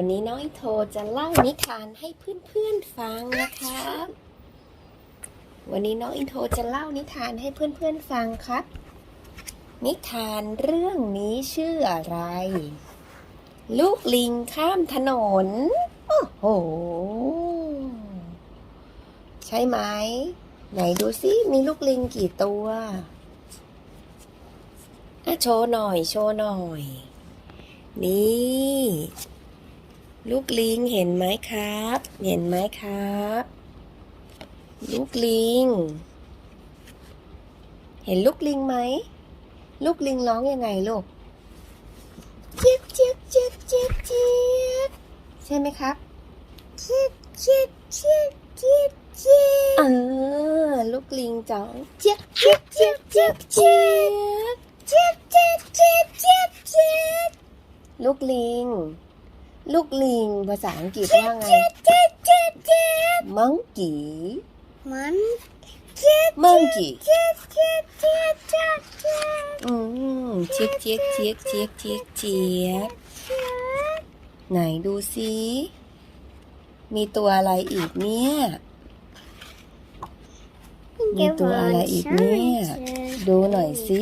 วันนี้น้องอินโทจะเล่านิทานให้เพื่อนๆฟังนะครับวันนี้น้องอินโทจะเล่านิทานให้เพื่อนๆฟังครับ นิทานเรื่องนี้ชื่ออะไร ลูกลิงข้ามถนน โอ้โห ใช่ไหม ไหนดูซิมีลูกลิงกี่ตัวอะโชว์หน่อย โชว์หน่อย นี่ ลูกลิงเห็นไหมครับ เห็นไหมครับ ลูกลิง เห็นลูกลิงไหม ลูกลิงร้องยังไงลูก เจี๊ยบเจี๊ยบเจี๊ยบเจี๊ยบเจี๊ยบใช่ไหมครับ เจี๊ยบเจี๊ยบเจี๊ยบเจี๊ยบเจี๊ยบเออ ลูกลิงจ้องเจี๊ยบเจี๊ยบเจี๊ยบเจี๊ยบเจี๊ยบเจี๊ยบเจี๊ยบเจี๊ยบเจี๊ยบเจี๊ยบลูกลิง ลูกลิงภาษาอังกฤษว่าไง มังกี้มันมังกี้เจี๊ยบเจี๊ยบเจี๊ยบเจี๊ยบเจี๊ยบอืมเจี๊ยกเจี๊ยกเจี๊ยกเจี๊ยกเจี๊ยกเจี๊ยกไหนดูสิมีตัวอะไรอีกเนี่ย มีตัวอะไรอีกเนี่ย ดูหน่อยสิ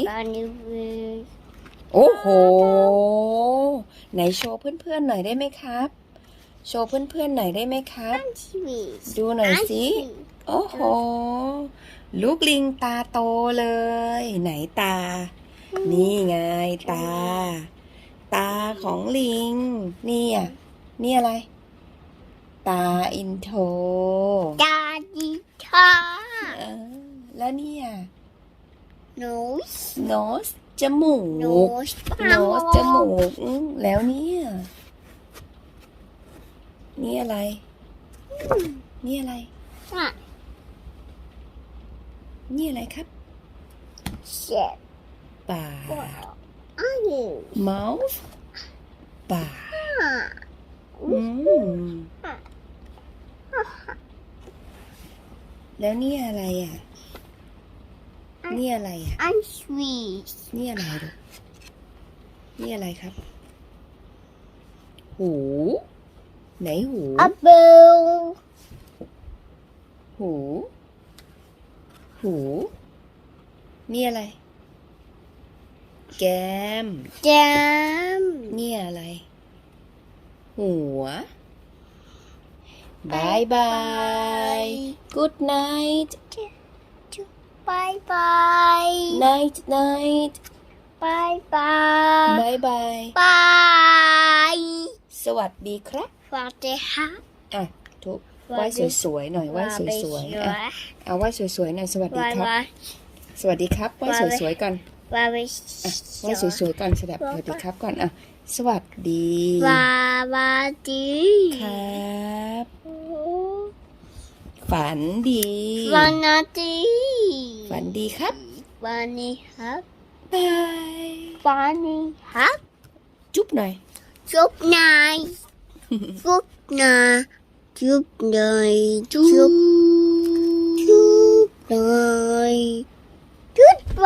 โอ้โห ไหนโชว์เพื่อนๆหน่อยได้ไหมครับ โชว์เพื่อนๆหน่อยได้ไหมครับ ดูหน่อยสิ โอ้โห ลูกลิงตาโตเลย ไหนตา นี่ไงตา ตาของลิง นี่อะนี่อะไร ตาอินโทรดาดิทาเออแล้วเนี่ยโนสโนส จมูกโนสโนสจมูกอืมแล้วเนี่ย นี่อะไร นี่อะไรนี่อะไรครับ เจ็บปาก อ้าว mouth ปาก อืม แล้วนี่อะไรอะ นี่อะไรอะ อันสวีทนี่อะไรดูนี่อะไรครับ หู ไหนหูอัปเปิลหู หู นี่อะไร แก้มแจมนี่อะไร หัวบายบาย good night บายบาย night night บายบายบายบายบายสวัสดีครับสวัสดีค่ะอะทุกไหว้สวยๆหน่อยไหว้สวยๆอะเอาไหว้สวยๆหน่อยสวัสดีบายครับบายสวัสดีครับไหว้สวยๆก่อนบายบายอะไหว้สวยๆก่อนสวัสดีครับก่อนอะสวัสดีบายบายดีครับฝันดีวันนาที ฝันดีครับ วันนี้ครับบาย วันนี้ครับ จุ๊บหน่อย จุ๊บนายจุ๊บนาจุ๊บนายจุ๊บจุ๊บนายจุ๊บไป